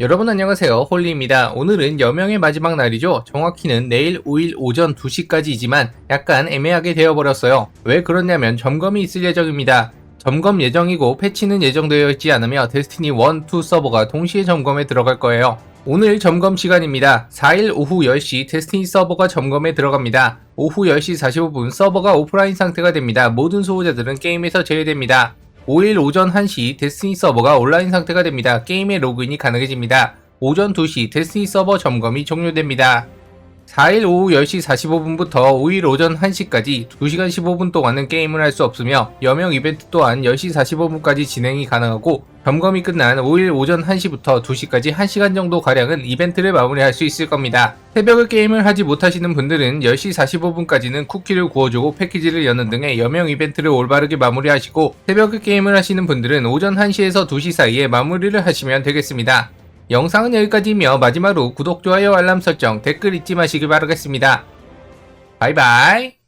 여러분 안녕하세요. 홀리입니다. 오늘은 여명의 마지막 날이죠. 정확히는 내일 5일 오전 2시까지이지만 약간 애매하게 되어버렸어요. 왜 그렇냐면 점검이 있을 예정입니다. 점검 예정이고 패치는 예정되어 있지 않으며 데스티니 1, 2 서버가 동시에 점검에 들어갈 거예요. 오늘 점검 시간입니다. 4일 오후 10시 데스티니 서버가 점검에 들어갑니다. 오후 10시 45분 서버가 오프라인 상태가 됩니다. 모든 소호자들은 게임에서 제외됩니다 5일 오전 1시 데스티니 서버가 온라인 상태가 됩니다. 게임의 로그인이 가능해집니다. 오전 2시 데스티니 서버 점검이 종료됩니다. 4일 오후 10시 45분부터 5일 오전 1시까지 2시간 15분 동안은 게임을 할 수 없으며 여명 이벤트 또한 10시 45분까지 진행이 가능하고 점검이 끝난 5일 오전 1시부터 2시까지 1시간 정도 가량은 이벤트를 마무리할 수 있을 겁니다. 새벽에 게임을 하지 못하시는 분들은 10시 45분까지는 쿠키를 구워주고 패키지를 여는 등의 여명 이벤트를 올바르게 마무리하시고 새벽에 게임을 하시는 분들은 오전 1시에서 2시 사이에 마무리를 하시면 되겠습니다. 영상은 여기까지이며 마지막으로 구독, 좋아요, 알람 설정, 댓글 잊지 마시길 바라겠습니다. 바이바이.